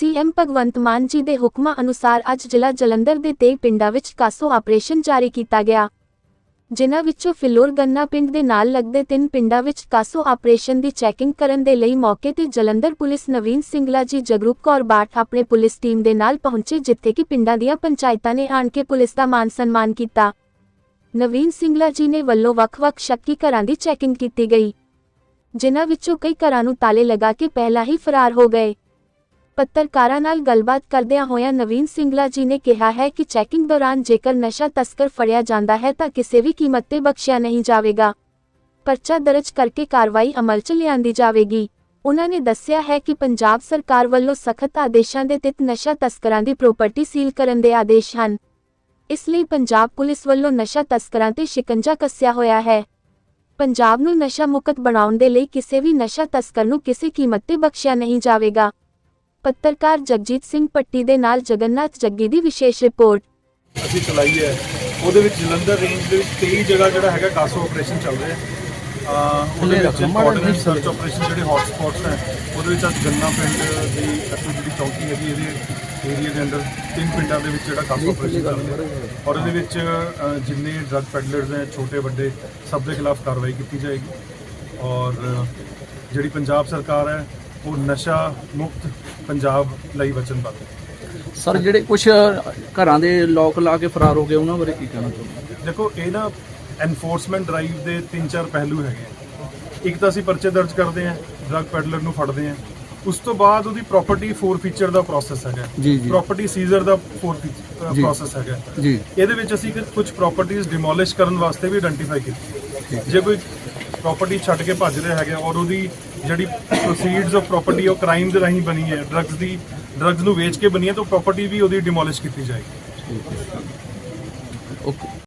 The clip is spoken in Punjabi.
ਸੀਐਮ ਭਗਵੰਤ ਮਾਨ ਜੀ ਦੇ ਹੁਕਮਾਂ ਅਨੁਸਾਰ ਅੱਜ ਜ਼ਿਲ੍ਹਾ ਜਲੰਧਰ ਦੇ ਤੇਈ ਪਿੰਡਾਂ ਵਿੱਚ ਕਾਸੋ ਆਪਰੇਸ਼ਨ ਜਾਰੀ ਕੀਤਾ ਗਿਆ। ਜਿਨ੍ਹਾਂ ਵਿੱਚੋਂ ਫਿਲੌਰ ਗੰਨਾ ਪਿੰਡ ਦੇ ਨਾਲ ਲੱਗਦੇ ਤਿੰਨ ਪਿੰਡਾਂ ਵਿੱਚ ਕਾਸੋ ਆਪਰੇਸ਼ਨ ਦੀ ਚੈਕਿੰਗ ਕਰਨ ਦੇ ਲਈ ਮੌਕੇ ਤੇ ਜਲੰਧਰ ਪੁਲਿਸ ਨਵੀਨ ਸਿੰਗਲਾ ਜੀ, ਜਗਰੂਪ ਕੌਰ ਬਾਠ ਆਪਣੇ ਪੁਲਿਸ ਟੀਮ ਦੇ ਨਾਲ ਪਹੁੰਚੇ, ਜਿੱਥੇ ਕਿ ਪਿੰਡਾਂ ਦੀਆਂ ਪੰਚਾਇਤਾਂ ਨੇ ਆਣ ਕੇ ਪੁਲਿਸ ਦਾ ਮਾਨ ਸਨਮਾਨ ਕੀਤਾ। ਨਵੀਨ ਸਿੰਗਲਾ ਜੀ ਨੇ ਵੱਲੋਂ ਵੱਖ-ਵੱਖ ਸ਼ੱਕੀ ਘਰਾਂ ਦੀ ਚੈਕਿੰਗ ਕੀਤੀ ਗਈ, ਜਿਨ੍ਹਾਂ ਵਿੱਚੋਂ ਕਈ ਘਰਾਂ ਨੂੰ ਤਾਲੇ ਲਗਾ ਕੇ ਪਹਿਲਾਂ ਹੀ ਫਰਾਰ ਹੋ ਗਏ। ਪੱਤਰਕਾਰਾਂ ਨਾਲ ਗੱਲਬਾਤ ਕਰਦਿਆਂ ਹੋਇਆਂ ਨਵੀਨ ਸਿੰਘਲਾ ਜੀ ਨੇ ਕਿਹਾ ਹੈ ਕਿ ਚੈਕਿੰਗ ਦੌਰਾਨ ਜੇਕਰ ਨਸ਼ਾ ਤਸਕਰ ਫੜਿਆ ਜਾਂਦਾ ਹੈ ਤਾਂ ਕਿਸੇ ਵੀ ਕੀਮਤ ਤੇ ਬਖਸ਼ਿਆ ਨਹੀਂ ਜਾਵੇਗਾ। ਪਰਚਾ ਦਰਜ ਕਰਕੇ ਕਾਰਵਾਈ ਅਮਲ 'ਚ ਲਿਆਂਦੀ ਜਾਵੇਗੀ। ਉਨ੍ਹਾਂ ਨੇ ਦੱਸਿਆ ਹੈ ਕਿ ਪੰਜਾਬ ਸਰਕਾਰ ਵੱਲੋਂ ਸਖਤ ਆਦੇਸ਼ਾਂ ਦੇ ਤਹਿਤ ਨਸ਼ਾ ਤਸਕਰਾਂ ਦੀ ਪ੍ਰਾਪਰਟੀ ਸੀਲ ਕਰਨ ਦੇ ਆਦੇਸ਼ ਹਨ। ਇਸ ਲਈ ਪੰਜਾਬ ਪੁਲਿਸ ਵੱਲੋਂ ਨਸ਼ਾ ਤਸਕਰਾਂ ਤੇ ਸ਼ਿਕੰਜਾ ਕੱਸਿਆ ਹੋਇਆ ਹੈ। ਪੰਜਾਬ ਨੂੰ ਨਸ਼ਾ ਮੁਕਤ ਬਣਾਉਣ ਦੇ ਲਈ ਕਿਸੇ ਵੀ ਨਸ਼ਾ ਤਸਕਰ ਨੂੰ ਕਿਸੇ ਕੀਮਤ ਤੇ ਬਖਸ਼ਿਆ ਨਹੀਂ ਜਾਵੇਗਾ। ਪੱਤਰਕਾਰ ਜਗਜੀਤ ਸਿੰਘ ਪੱਟੀ ਦੇ ਨਾਲ ਜਗਨਨਾਥ ਜੱਗੀ ਦੀ ਵਿਸ਼ੇਸ਼ ਰਿਪੋਰਟ। ਅਸੀਂ ਚਲਾਈ ਹੈ। ਉਹਦੇ ਵਿੱਚ ਜਲੰਧਰ ਰੇਂਜ ਦੇ ਵਿੱਚ 23 ਜਗ੍ਹਾ ਜਿਹੜਾ ਹੈਗਾ ਕਾਸੋ ਆਪਰੇਸ਼ਨ ਚੱਲ ਰਿਹਾ ਹੈ। ਅਹ ਉਹਦੇ ਵਿੱਚ ਕੋਆਰਡੀਨੇਟ ਸਰਚ ਆਪਰੇਸ਼ਨ ਜਿਹੜੇ ਹੌਟ ਸਪੌਟਸ ਹੈ ਉਹਦੇ ਵਿੱਚ ਅੱਜ ਗੰਨਾ ਪਿੰਡ ਦੀ ਅਸੀਂ ਜਿਹੜੀ ਚੌਕੀ ਹੈਗੀ ਇਹਦੇ ਏਰੀਆ ਦੇ ਅੰਦਰ ਤਿੰਨ ਪਿੰਡਾਂ ਦੇ ਵਿੱਚ ਜਿਹੜਾ ਕਾਸੋ ਆਪਰੇਸ਼ਨ ਚੱਲ ਰਿਹਾ ਹੈ। ਔਰ ਇਹਦੇ ਵਿੱਚ ਜਿੰਨੇ ਡਰੱਗ ਪੈਡਲਰਸ ਹੈ ਛੋਟੇ ਵੱਡੇ ਸਭ ਦੇ ਖਿਲਾਫ ਕਾਰਵਾਈ ਕੀਤੀ ਜਾਏਗੀ। ਔਰ ਜਿਹੜੀ ਪੰਜਾਬ ਸਰਕਾਰ ਹੈ ਉਹ ਨਸ਼ਾ ਮੁਕਤ ਪੰਜਾਬ ਲਈ ਵਚਨਬੱਧ ਹੈ। ਸਰ ਜਿਹੜੇ ਕੁਝ ਘਰਾਂ ਦੇ ਲੋਕ ਲਾ ਕੇ ਫਰਾਰ ਹੋ ਗਏ ਉਹਨਾਂ ਬਾਰੇ ਕੀ ਕਹਿਣਾ ਚਾਹੁੰਦੇ ਦੇਖੋ ਇਹ ਨਾ ਐਨਫੋਰਸਮੈਂਟ ਡਰਾਈਵ ਦੇ ਤਿੰਨ ਚਾਰ ਪਹਿਲੂ ਹੈਗੇ ਆ। ਇੱਕ ਤਾਂ ਅਸੀਂ ਪਰਚੇ ਦਰਜ ਕਰਦੇ ਹਾਂ ਡਰੱਗ ਪੈਡਲਰ ਨੂੰ ਫੜਦੇ ਹਾਂ। ਉਸ ਤੋਂ ਬਾਅਦ ਉਹਦੀ ਪ੍ਰਾਪਰਟੀ ਫੋਰ ਫੀਚਰ ਦਾ ਪ੍ਰੋਸੈਸ ਹੈਗਾ। ਜੀ, ਜੀ। ਪ੍ਰਾਪਰਟੀ ਸੀਜ਼ਰ ਦਾ ਫੋਰ ਜੀ। ਪ੍ਰੋਸੈਸ ਹੈਗਾ। ਜੀ। ਇਹਦੇ ਵਿੱਚ ਅਸੀਂ ਕੁਝ ਪ੍ਰਾਪਰਟੀਆਂ ਡਿਮੋਲਿਸ਼ ਕਰਨ ਵਾਸਤੇ ਵੀ ਆਇਡੈਂਟੀਫਾਈ ਕੀਤੀ। ਜੇ ਕੋਈ ਪ੍ਰਾਪਰਟੀ ਛੱਡ ਕੇ ਭੱਜ ਰਿਹਾ ਹੈਗਾ ਔਰ ਉਹਦੀ ਜਿਹੜੀ ਪ੍ਰੋਸੀਡਸ ਆਫ ਪ੍ਰਾਪਰਟੀ ਉਹ ਕ੍ਰਾਈਮ ਦੇ ਰਾਹੀਂ ਬਣੀ ਹੈ। ਡਰੱਗਸ ਦੀ ਡਰੱਗਸ ਨੂੰ ਵੇਚ ਕੇ ਬਣੀ ਹੈ, ਤਾਂ ਪ੍ਰਾਪਰਟੀ ਵੀ ਉਹਦੀ ਡਿਮੋਲਿਸ਼ ਕੀਤੀ ਜਾਏਗੀ। ਓਕੇ।